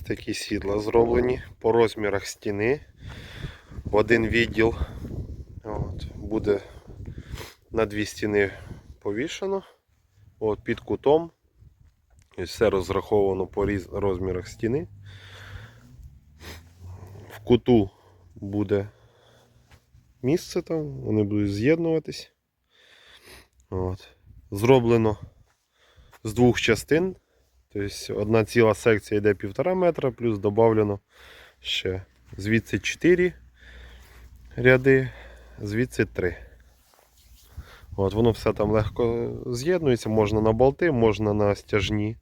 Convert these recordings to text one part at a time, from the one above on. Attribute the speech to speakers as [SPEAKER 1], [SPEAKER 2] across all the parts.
[SPEAKER 1] такі сідла зроблені по розмірах стіни. В один відділ От, буде на дві стіни повішено. От, під кутом. І все розраховано по розмірах стіни. В куту буде місце там, вони будуть з'єднуватись. Зроблено з двох частин. Тобто одна ціла секція йде півтора метра, плюс додавлено ще звідси 4 ряди, звідси 3. От, воно все там легко з'єднується, можна на болти, можна на стяжні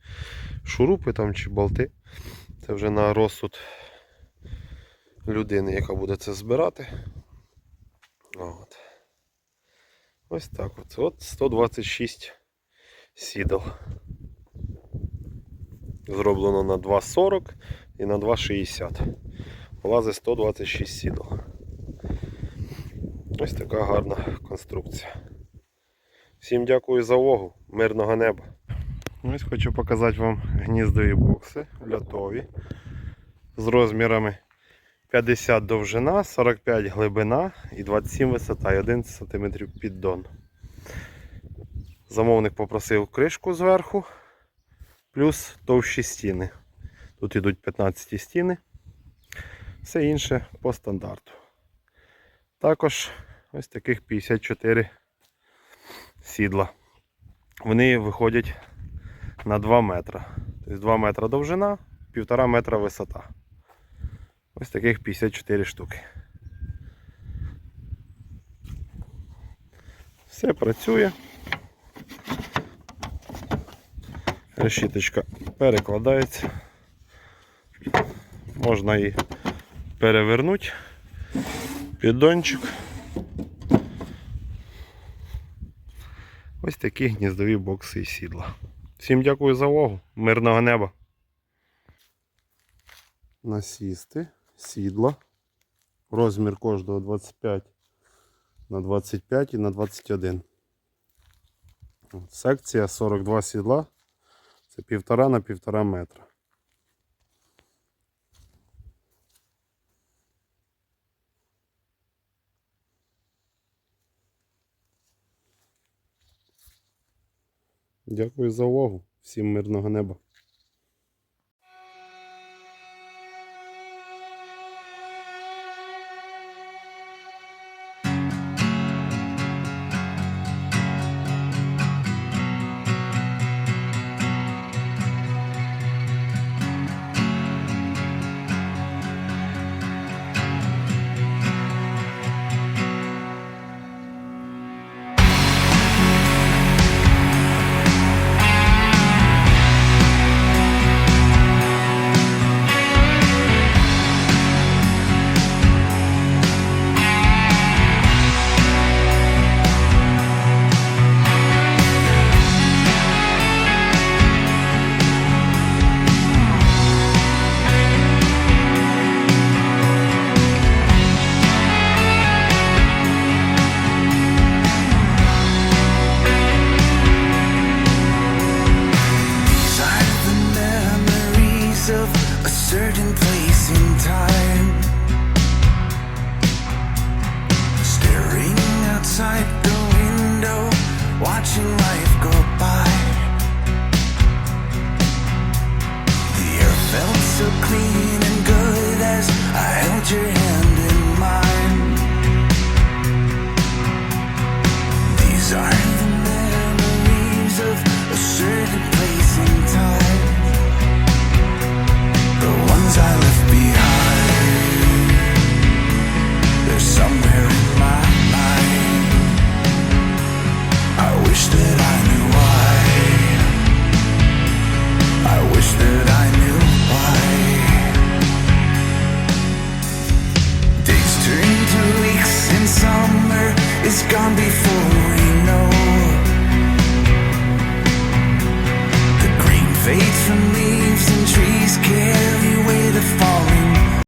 [SPEAKER 1] шурупи там чи болти. Це вже на розсуд людини, яка буде це збирати. От. Ось так от. От 126 сідал. Зроблено на 2,40 і на 2,60. Влазить 126 сідал. Ось така гарна конструкція. Всім дякую за увагу. Мирного неба. Ось хочу показати вам гніздові бокси льотові з розмірами 50 довжина, 45 глибина і 27 висота і 11 см піддон. Замовник попросив кришку зверху, плюс товщі стіни. Тут йдуть 15 стіни. Все інше по стандарту. Також ось таких 54 сідла. Вони виходять на 2 метра. Тобто 2 метра довжина, 1,5 метра висота. Ось таких 54 штуки. Все працює. Решіточка перекладається. Можна її перевернути. Піддончик. Ось такі гніздові бокси і сідла. Всім дякую за увагу. Мирного неба. Насісти, сідла. Розмір кожного 25 на 25 і на 21. Секція 42 сідла. Це півтора на півтора метра. Дякую за увагу. Всім мирного неба.
[SPEAKER 2] Certain place in time. Staring outside the window, watching life go by. The air felt so clean